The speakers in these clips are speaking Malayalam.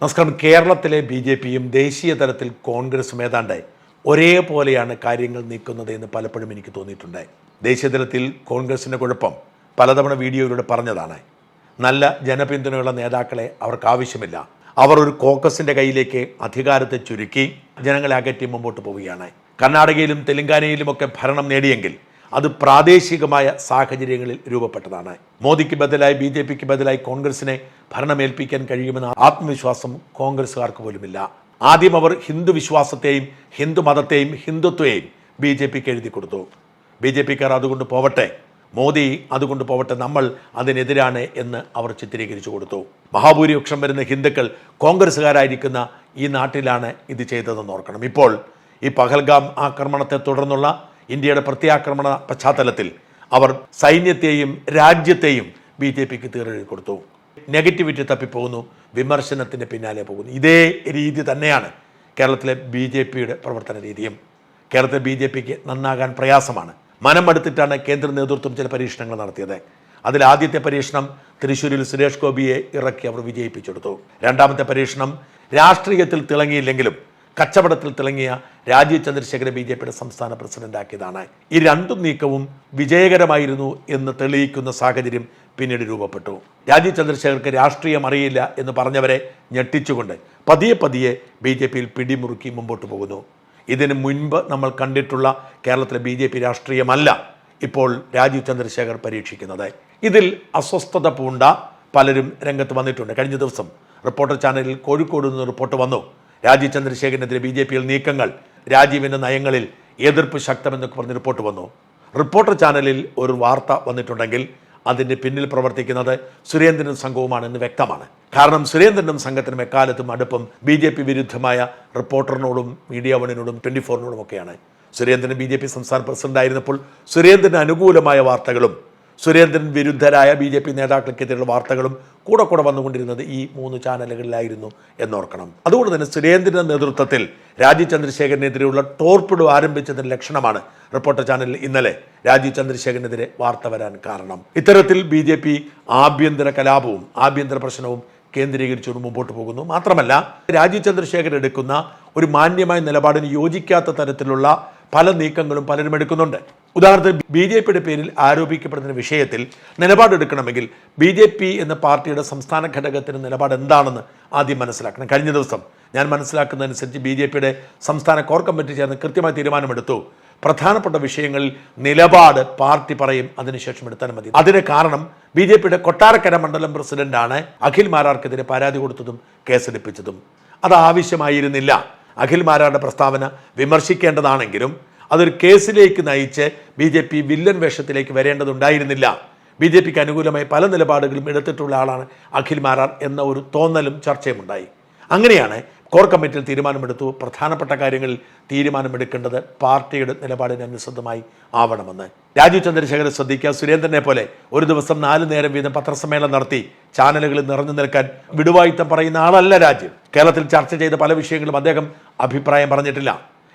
നമസ്കാരം. കേരളത്തിലെ ബി ജെ പിയും ദേശീയ തലത്തിൽ കോൺഗ്രസും ഏതാണ്ട് ഒരേപോലെയാണ് കാര്യങ്ങൾ നീക്കുന്നത് എന്ന് പലപ്പോഴും എനിക്ക് തോന്നിയിട്ടുണ്ട്. ദേശീയ തലത്തിൽ കോൺഗ്രസിന്റെ കുഴപ്പം പലതവണ വീഡിയോയിലൂടെ പറഞ്ഞതാണ്. നല്ല ജനപിന്തുണയുള്ള നേതാക്കളെ അവർക്ക് ആവശ്യമില്ല. അവർ ഒരു കോക്കസിന്റെ കയ്യിലേക്ക് അധികാരത്തെ ചുരുക്കി ജനങ്ങളെ അകറ്റി മുമ്പോട്ട് പോവുകയാണ്. കർണാടകയിലും തെലങ്കാനയിലുമൊക്കെ ഭരണം നേടിയെങ്കിൽ അത് പ്രാദേശികമായ സാഹചര്യങ്ങളിൽ രൂപപ്പെട്ടതാണ്. മോദിക്ക് ബദലായി ബി ജെ പിക്ക് ബദലായി കോൺഗ്രസിനെ ഭരണമേൽപ്പിക്കാൻ കഴിയുമെന്ന ആത്മവിശ്വാസം കോൺഗ്രസ്സുകാർക്ക് പോലുമില്ല. ആദ്യം അവർ ഹിന്ദു വിശ്വാസത്തെയും ഹിന്ദു മതത്തെയും ഹിന്ദുത്വയെയും ബി ജെ പിക്ക് എഴുതി കൊടുത്തു. ബി ജെ പിക്കാർ അതുകൊണ്ട് പോവട്ടെ. മോദി അതുകൊണ്ട് പോവട്ടെ നമ്മൾ അതിനെതിരാണ് എന്ന് അവർ ചിത്രീകരിച്ചു കൊടുത്തു. മഹാഭൂരിപക്ഷം വരുന്ന ഹിന്ദുക്കൾ കോൺഗ്രസ്സുകാരായിരിക്കുന്ന ഈ നാട്ടിലാണ് ഇത് ചെയ്തതെന്ന് ഓർക്കണം. ഇപ്പോൾ ഈ പഹൽഗാം ആക്രമണത്തെ തുടർന്നുള്ള ഇന്ത്യയുടെ പ്രത്യാക്രമണ പശ്ചാത്തലത്തിൽ അവർ സൈന്യത്തെയും രാജ്യത്തെയും ബി ജെ പിക്ക് തീരെഴുതി കൊടുത്തു നെഗറ്റിവിറ്റി തപ്പിപ്പോകുന്നു വിമർശനത്തിന്റെ പിന്നാലെ പോകുന്നു. ഇതേ രീതി തന്നെയാണ് കേരളത്തിലെ ബി ജെ പിയുടെ പ്രവർത്തന രീതിയും. കേരളത്തിലെ ബി ജെ പിക്ക് നന്നാകാൻ പ്രയാസമാണ്. മനമെടുത്തിട്ടാണ് കേന്ദ്ര നേതൃത്വം ചില പരീക്ഷണങ്ങൾ നടത്തിയത്. അതിൽ ആദ്യത്തെ പരീക്ഷണം തൃശ്ശൂരിൽ സുരേഷ് ഗോപിയെ ഇറക്കി അവർ വിജയിപ്പിച്ചെടുത്തു. രണ്ടാമത്തെ പരീക്ഷണം രാഷ്ട്രീയത്തിൽ തിളങ്ങിയില്ലെങ്കിലും കച്ചവടത്തിൽ തിളങ്ങിയ രാജീവ് ചന്ദ്രശേഖരൻ ബി ജെ പിയുടെ സംസ്ഥാന പ്രസിഡന്റാക്കിയതാണ്. ഈ രണ്ടു നീക്കവും വിജയകരമായിരുന്നു എന്ന് തെളിയിക്കുന്ന സാഹചര്യം പിന്നീട് രൂപപ്പെട്ടു. രാജീവ് ചന്ദ്രശേഖർക്ക് രാഷ്ട്രീയം അറിയില്ല എന്ന് പറഞ്ഞവരെ ഞെട്ടിച്ചുകൊണ്ട് പതിയെ പതിയെ ബി ജെ പിയിൽ പിടിമുറുക്കി മുമ്പോട്ട് പോകുന്നു. ഇതിന് മുൻപ് നമ്മൾ കണ്ടിട്ടുള്ള കേരളത്തിലെ ബി ജെ പി രാഷ്ട്രീയമല്ല ഇപ്പോൾ രാജീവ് ചന്ദ്രശേഖർ പരീക്ഷിക്കുന്നത്. ഇതിൽ അസ്വസ്ഥത പൂണ്ട പലരും രംഗത്ത് വന്നിട്ടുണ്ട്. കഴിഞ്ഞ ദിവസം റിപ്പോർട്ടർ ചാനലിൽ കോഴിക്കോട് നിന്ന് റിപ്പോർട്ട് വന്നു. രാജീവ് ചന്ദ്രശേഖരനെതിരെ ബി ജെ പിയിൽ നീക്കങ്ങൾ രാജീവിന്റെ നയങ്ങളിൽ എതിർപ്പ് ശക്തമെന്നൊക്കെ പറഞ്ഞ് റിപ്പോർട്ട് വന്നു. റിപ്പോർട്ടർ ചാനലിൽ ഒരു വാർത്ത വന്നിട്ടുണ്ടെങ്കിൽ അതിന്റെ പിന്നിൽ പ്രവർത്തിക്കുന്നത് സുരേന്ദ്രനും സംഘവുമാണെന്ന് വ്യക്തമാണ്. കാരണം സുരേന്ദ്രനും സംഘത്തിനും എക്കാലത്തും അടുപ്പം ബി ജെ പി വിരുദ്ധമായ റിപ്പോർട്ടറിനോടും മീഡിയ വണിനോടും ട്വന്റി ഫോറിനോടും ഒക്കെയാണ്. സുരേന്ദ്രൻ ബി ജെ പി സംസ്ഥാന പ്രസിഡന്റായിരുന്നപ്പോൾ സുരേന്ദ്രന് അനുകൂലമായ വാർത്തകളും സുരേന്ദ്രൻ വിരുദ്ധരായ ബി ജെ പി നേതാക്കൾക്കെതിരെയുള്ള വാർത്തകളും കൂടെ കൂടെ വന്നുകൊണ്ടിരുന്നത് ഈ മൂന്ന് ചാനലുകളിലായിരുന്നു എന്നോർക്കണം. അതുകൊണ്ട് തന്നെ സുരേന്ദ്രന്റെ നേതൃത്വത്തിൽ രാജീവ് ചന്ദ്രശേഖരനെതിരെയുള്ള ടോർപ്പിഡ് ആരംഭിച്ചതിന്റെ ലക്ഷണമാണ് റിപ്പോർട്ടർ ചാനലിൽ ഇന്നലെ രാജീവ് ചന്ദ്രശേഖരനെതിരെ വാർത്ത വരാൻ കാരണം. ഇത്തരത്തിൽ ബി ജെ പി ആഭ്യന്തര കലാപവും ആഭ്യന്തര പ്രശ്നവും കേന്ദ്രീകരിച്ചുകൊണ്ട് മുമ്പോട്ട് പോകുന്നു. മാത്രമല്ല രാജീവ് ചന്ദ്രശേഖരൻ എടുക്കുന്ന ഒരു മാന്യമായ നിലപാടിന് യോജിക്കാത്ത തരത്തിലുള്ള പല നീക്കങ്ങളും പലരും എടുക്കുന്നുണ്ട്. ഉദാഹരണത്തിന് ബി ജെ പിയുടെ പേരിൽ ആരോപിക്കപ്പെടുന്ന വിഷയത്തിൽ നിലപാടെടുക്കണമെങ്കിൽ ബി ജെ പി എന്ന പാർട്ടിയുടെ സംസ്ഥാന ഘടകത്തിന് നിലപാട് എന്താണെന്ന് ആദ്യം മനസ്സിലാക്കണം. കഴിഞ്ഞ ദിവസം ഞാൻ മനസ്സിലാക്കുന്നതനുസരിച്ച് ബി ജെ പിയുടെ സംസ്ഥാന കോർ കമ്മിറ്റി ചേർന്ന് കൃത്യമായ തീരുമാനമെടുത്തു. പ്രധാനപ്പെട്ട വിഷയങ്ങളിൽ നിലപാട് പാർട്ടി പറയും അതിനുശേഷം എടുത്താൽ മതി. അതിന് കാരണം ബി ജെ പിയുടെ കൊട്ടാരക്കര മണ്ഡലം പ്രസിഡന്റാണ് അഖിൽ മാരാർക്കെതിരെ പരാതി കൊടുത്തതും കേസെടുപ്പിച്ചതും. അത് ആവശ്യമായിരുന്നില്ല. അഖിൽ മാരാരുടെ പ്രസ്താവന വിമർശിക്കേണ്ടതാണെങ്കിലും അതൊരു കേസിലേക്ക് നയിച്ച് ബി ജെ പി വില്ലൻ വേഷത്തിലേക്ക് വരേണ്ടതുണ്ടായിരുന്നില്ല. ബി ജെ പിക്ക് അനുകൂലമായി പല നിലപാടുകളും എടുത്തിട്ടുള്ള ആളാണ് അഖിൽ മാരാർ എന്ന ഒരു തോന്നലും ചർച്ചയുമുണ്ടായി. അങ്ങനെയാണ് കോർ കമ്മിറ്റിയിൽ തീരുമാനമെടുത്തു. പ്രധാനപ്പെട്ട കാര്യങ്ങളിൽ തീരുമാനമെടുക്കേണ്ടത് പാർട്ടിയുടെ നിലപാടിന് അനുസൃതമായി ആവണമെന്ന്. രാജീവ് ചന്ദ്രശേഖരൻ ശ്രദ്ധിക്കുക. സുരേന്ദ്രനെ പോലെ ഒരു ദിവസം നാല് നേരം വീതം പത്രസമ്മേളനം നടത്തി ചാനലുകളിൽ നിറഞ്ഞു നിൽക്കാൻ വിടുവായുത്തം പറയുന്ന ആളല്ല രാജ്യം കേരളത്തിൽ ചർച്ച ചെയ്ത പല വിഷയങ്ങളും അദ്ദേഹം അഭിപ്രായം പറഞ്ഞിട്ടില്ല.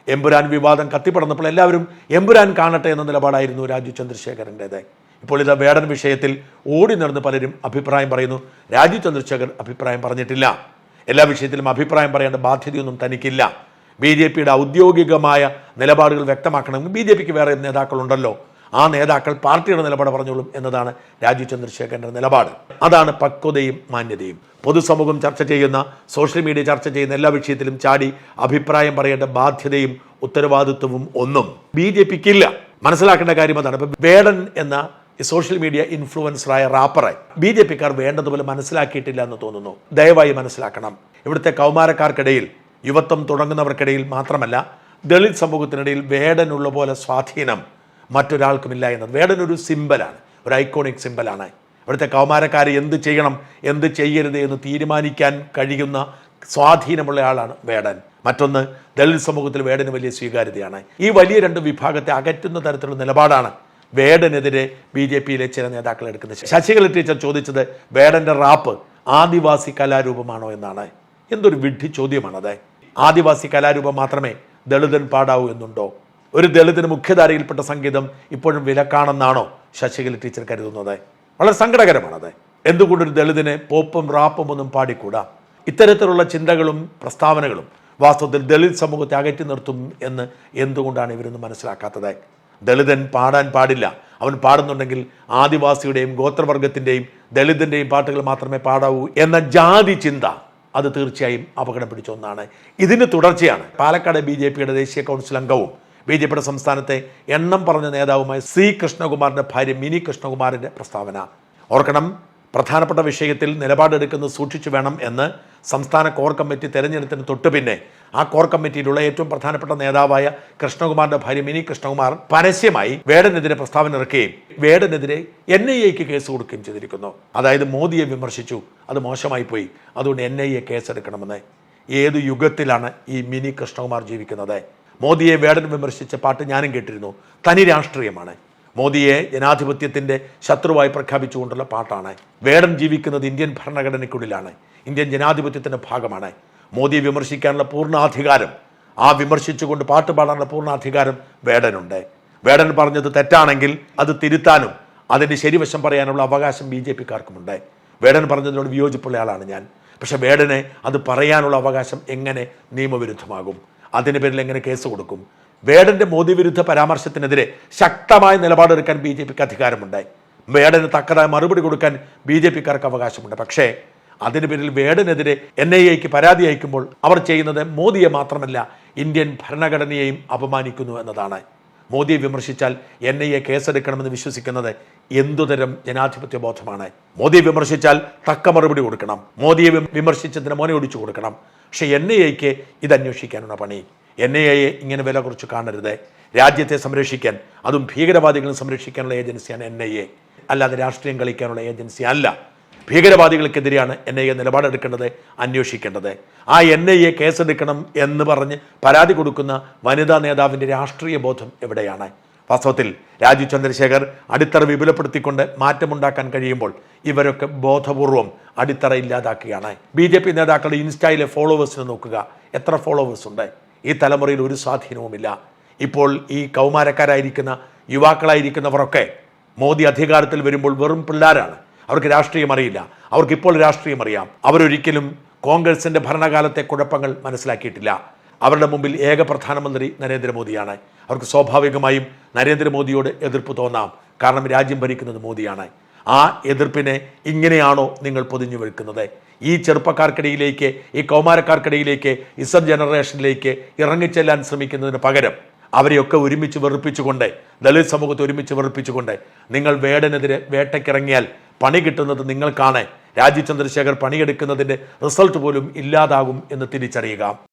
എമ്പുരാൻ വിവാദം കത്തിപ്പടന്നപ്പോൾ എല്ലാവരും എമ്പുരാൻ കാണട്ടെ എന്ന നിലപാടായിരുന്നു രാജു ചന്ദ്രശേഖരന്റേത്. ഇപ്പോൾ ഇത് വേടൻ വിഷയത്തിൽ ഓടി നടന്ന് പലരും അഭിപ്രായം പറയുന്നു. രാജു ചന്ദ്രശേഖർ അഭിപ്രായം പറഞ്ഞിട്ടില്ല. എല്ലാ വിഷയത്തിലും അഭിപ്രായം പറയേണ്ട ബാധ്യതയൊന്നും തനിക്കില്ല. ബി ജെ പിയുടെ ഔദ്യോഗികമായ നിലപാടുകൾ വ്യക്തമാക്കണമെങ്കിൽ ബി ജെ പിക്ക് വേറെ നേതാക്കളുണ്ടല്ലോ. ആ നേതാക്കൾ പാർട്ടിയുടെ നിലപാട് പറഞ്ഞോളും എന്നതാണ് രാജീവ് ചന്ദ്രശേഖരന്റെ നിലപാട്. അതാണ് പക്വതയും മാന്യതയും. പൊതുസമൂഹം ചർച്ച ചെയ്യുന്ന സോഷ്യൽ മീഡിയ ചർച്ച ചെയ്യുന്ന എല്ലാ വിഷയത്തിലും ചാടി അഭിപ്രായം പറയേണ്ട ബാധ്യതയും ഉത്തരവാദിത്വവും ഒന്നും ബി ജെ പിക്കില്ല. മനസ്സിലാക്കേണ്ട കാര്യം അതാണ്. ഇപ്പം വേടൻ എന്ന സോഷ്യൽ മീഡിയ ഇൻഫ്ലുവൻസറായ റാപ്പറെ ബി ജെ പിക്കാർ വേണ്ടതുപോലെ മനസ്സിലാക്കിയിട്ടില്ല എന്ന് തോന്നുന്നു. ദയവായി മനസ്സിലാക്കണം. ഇവിടുത്തെ കൗമാരക്കാർക്കിടയിൽ യുവത്വം തുടങ്ങുന്നവർക്കിടയിൽ മാത്രമല്ല ദളിത് സമൂഹത്തിനിടയിൽ വേടനുള്ള പോലെ സ്വാധീനം മറ്റൊരാൾക്കുമില്ല എന്നത്. വേടനൊരു സിമ്പലാണ്. ഒരു ഐക്കോണിക് സിമ്പലാണ്. ഇവിടുത്തെ കൗമാരക്കാർ എന്ത് ചെയ്യണം എന്ത് ചെയ്യരുത് എന്ന് തീരുമാനിക്കാൻ കഴിയുന്ന സ്വാധീനമുള്ള ആളാണ് വേടൻ. മറ്റൊന്ന് ദളിത് സമൂഹത്തിൽ വേടന് വലിയ സ്വീകാര്യതയാണ്. ഈ വലിയ രണ്ട് വിഭാഗത്തെ അകറ്റുന്ന തരത്തിലുള്ള നിലപാടാണ് വേടനെതിരെ ബി ജെ പിയിലെ ചില നേതാക്കൾ എടുക്കുന്നത്. ശശികല ടീച്ചർ ചോദിച്ചത് വേടന്റെ റാപ്പ് ആദിവാസി കലാരൂപമാണോ എന്നാണ്. എന്തൊരു വിഡ്ഢി ചോദ്യമാണത്. ആദിവാസി കലാരൂപം മാത്രമേ ദളിതൻ പാടാവൂ എന്നുണ്ടോ? ഒരു ദളിതിന് മുഖ്യധാരയിൽപ്പെട്ട സംഗീതം ഇപ്പോഴും വിലക്കാണെന്നാണോ ശശികല ടീച്ചർ കരുതുന്നത്. വളരെ സങ്കടകരമാണത് എന്തുകൊണ്ടൊരു ദളിതിന് പോപ്പും റാപ്പും ഒന്നും പാടിക്കൂടാ? ഇത്തരത്തിലുള്ള ചിന്തകളും പ്രസ്താവനകളും വാസ്തവത്തിൽ ദളിത് സമൂഹത്തെ അകറ്റി നിർത്തും എന്ന് എന്തുകൊണ്ടാണ് ഇവരൊന്ന് മനസ്സിലാക്കാത്തത്? ദളിതൻ പാടാൻ പാടില്ല. അവൻ പാടുന്നുണ്ടെങ്കിൽ ആദിവാസിയുടെയും ഗോത്രവർഗത്തിന്റെയും ദളിതന്റെയും പാട്ടുകൾ മാത്രമേ പാടാവൂ എന്ന ജാതി ചിന്ത അത് തീർച്ചയായും അപകടം പിടിച്ച ഒന്നാണ്. ഇതിന് തുടർച്ചയാണ് പാലക്കാട് ബി ദേശീയ കൗൺസിൽ അംഗവും ബി ജെ പിയുടെ സംസ്ഥാനത്തെ എണ്ണം പറഞ്ഞ നേതാവുമായ സി കൃഷ്ണകുമാറിന്റെ ഭാര്യ മിനി കൃഷ്ണകുമാറിന്റെ പ്രസ്താവന. ഓർക്കണം പ്രധാനപ്പെട്ട വിഷയത്തിൽ നിലപാടെടുക്കുന്നത് സൂക്ഷിച്ചു വേണം എന്ന് സംസ്ഥാന കോർ കമ്മിറ്റി തെരഞ്ഞെടുപ്പിന് തൊട്ടു പിന്നെ ആ കോർ കമ്മിറ്റിയിലുള്ള ഏറ്റവും പ്രധാനപ്പെട്ട നേതാവായ കൃഷ്ണകുമാറിന്റെ ഭാര്യ മിനി കൃഷ്ണകുമാർ പരസ്യമായി വേടനെതിരെ പ്രസ്താവന ഇറക്കുകയും വേടനെതിരെ എൻ ഐ എക്ക് കേസ് കൊടുക്കുകയും ചെയ്തിരിക്കുന്നു. അതായത് മോദിയെ വിമർശിച്ചു. അത് മോശമായി പോയി. അതുകൊണ്ട് എൻ ഐ എ കേസെടുക്കണമെന്ന്. ഏത് യുഗത്തിലാണ് ഈ മിനി കൃഷ്ണകുമാർ ജീവിക്കുന്നത്? മോദിയെ വേടൻ വിമർശിച്ച പാട്ട് ഞാനും കേട്ടിരുന്നു. തനി രാഷ്ട്രീയമാണ്. മോദിയെ ജനാധിപത്യത്തിന്റെ ശത്രുവായി പ്രഖ്യാപിച്ചുകൊണ്ടുള്ള പാട്ടാണ്. വേടൻ ജീവിക്കുന്നത് ഇന്ത്യൻ ഭരണഘടനയ്ക്കുള്ളിലാണ്. ഇന്ത്യൻ ജനാധിപത്യത്തിന്റെ ഭാഗമാണ്. മോദിയെ വിമർശിക്കാനുള്ള പൂർണാധികാരം ആ വിമർശിച്ചുകൊണ്ട് പാട്ട് പാടാനുള്ള പൂർണാധികാരം വേടനുണ്ട്. വേടൻ പറഞ്ഞത് തെറ്റാണെങ്കിൽ അത് തിരുത്താനും അതിന്റെ ശരിവശം പറയാനുള്ള അവകാശം ബി ജെ പിക്കാർക്കുമുണ്ട്. വേടൻ പറഞ്ഞതിനോട് വിയോജിപ്പുള്ള ആളാണ് ഞാൻ. പക്ഷെ വേടനെ അത് പറയാനുള്ള അവകാശം എങ്ങനെ നിയമവിരുദ്ധമാകും? അതിന് പേരിൽ എങ്ങനെ കേസ് കൊടുക്കും? വേടന്റെ മോദി വിരുദ്ധ പരാമർശത്തിനെതിരെ ശക്തമായ നിലപാടെടുക്കാൻ ബി ജെ പിക്ക് അധികാരമുണ്ടായി. വേടന് തക്കതായ മറുപടി കൊടുക്കാൻ ബി ജെ പിക്കാർക്ക് അവകാശമുണ്ട്. പക്ഷേ അതിന് പേരിൽ വേടനെതിരെ എൻ ഐ എക്ക് പരാതി അയക്കുമ്പോൾ അവർ ചെയ്യുന്നത് മോദിയെ മാത്രമല്ല ഇന്ത്യൻ ഭരണഘടനയെയും അപമാനിക്കുന്നു എന്നതാണ്. മോദിയെ വിമർശിച്ചാൽ എൻ ഐ എ കേസെടുക്കണമെന്ന് വിശ്വസിക്കുന്നത് എന്തുതരം ജനാധിപത്യ ബോധമാണ്? മോദിയെ വിമർശിച്ചാൽ തക്ക മറുപടി കൊടുക്കണം. മോദിയെ വിമർശിച്ചതിന് മോനെ ഒടിച്ചു കൊടുക്കണം. പക്ഷേ എൻ ഐ എക്ക് ഇത് അന്വേഷിക്കാനുള്ള പണി. എൻ ഐ എയെ ഇങ്ങനെ വില കുറച്ച് കാണരുത്. രാജ്യത്തെ സംരക്ഷിക്കാൻ അതും ഭീകരവാദികളെ സംരക്ഷിക്കാനുള്ള ഏജൻസിയാണ് എൻ ഐ എ. അല്ലാതെ രാഷ്ട്രീയം കളിക്കാനുള്ള ഏജൻസി അല്ല. ഭീകരവാദികൾക്കെതിരെയാണ് എൻ ഐ എ നിലപാടെടുക്കേണ്ടത് അന്വേഷിക്കേണ്ടത്. ആ എൻ ഐ എ കേസെടുക്കണം എന്ന് പറഞ്ഞ് പരാതി കൊടുക്കുന്ന വനിതാ നേതാവിന്റെ രാഷ്ട്രീയ ബോധം എവിടെയാണ്? വാസ്തവത്തിൽ രാജീവ് ചന്ദ്രശേഖർ അടിത്തറ വിപുലപ്പെടുത്തിക്കൊണ്ട് മാറ്റമുണ്ടാക്കാൻ കഴിയുമ്പോൾ ഇവരൊക്കെ ബോധപൂർവം അടിത്തറ ഇല്ലാതാക്കുകയാണ്. ബി ജെ പി നേതാക്കളുടെ ഇൻസ്റ്റയിലെ ഫോളോവേഴ്സിനെ നോക്കുക. എത്ര ഫോളോവേഴ്സ് ഉണ്ട്? ഈ തലമുറയിൽ ഒരു സ്വാധീനവുമില്ല. ഇപ്പോൾ ഈ കൗമാരക്കാരായിരിക്കുന്ന യുവാക്കളായിരിക്കുന്നവരൊക്കെ മോദി അധികാരത്തിൽ വരുമ്പോൾ വെറും പിള്ളേരാണ്. അവർക്ക് രാഷ്ട്രീയം അറിയില്ല. അവർക്ക് ഇപ്പോൾ രാഷ്ട്രീയം അറിയാം. അവരൊരിക്കലും കോൺഗ്രസിന്റെ ഭരണകാലത്തെ കുഴപ്പങ്ങൾ മനസ്സിലാക്കിയിട്ടില്ല. അവരുടെ മുമ്പിൽ ഏക പ്രധാനമന്ത്രി നരേന്ദ്രമോദിയാണ്. അവർക്ക് സ്വാഭാവികമായും നരേന്ദ്രമോദിയോട് എതിർപ്പ് തോന്നാം. കാരണം രാജ്യം ഭരിക്കുന്നത് മോദിയാണ്. ആ എതിർപ്പിനെ ഇങ്ങനെയാണോ നിങ്ങൾ പൊതിഞ്ഞു വെക്കുന്നത്? ഈ ചെറുപ്പക്കാർക്കിടയിലേക്ക് ഈ കൗമാരക്കാർക്കിടയിലേക്ക് ഇസബ് ജനറേഷനിലേക്ക് ഇറങ്ങിച്ചെല്ലാൻ ശ്രമിക്കുന്നതിന് പകരം അവരെയൊക്കെ ഒരുമിച്ച് വെറുപ്പിച്ചുകൊണ്ട് ദളിത് സമൂഹത്തെ ഒരുമിച്ച് വെറുപ്പിച്ചുകൊണ്ട് നിങ്ങൾ വേടനെതിരെ വേട്ടയ്ക്കിറങ്ങിയാൽ പണി കിട്ടുന്നത് നിങ്ങൾക്കാണ്. രാജീവ് ചന്ദ്രശേഖർ പണിയെടുക്കുന്നതിന്റെ റിസൾട്ട് പോലും ഇല്ലാതാകും എന്ന് തിരിച്ചറിയുക.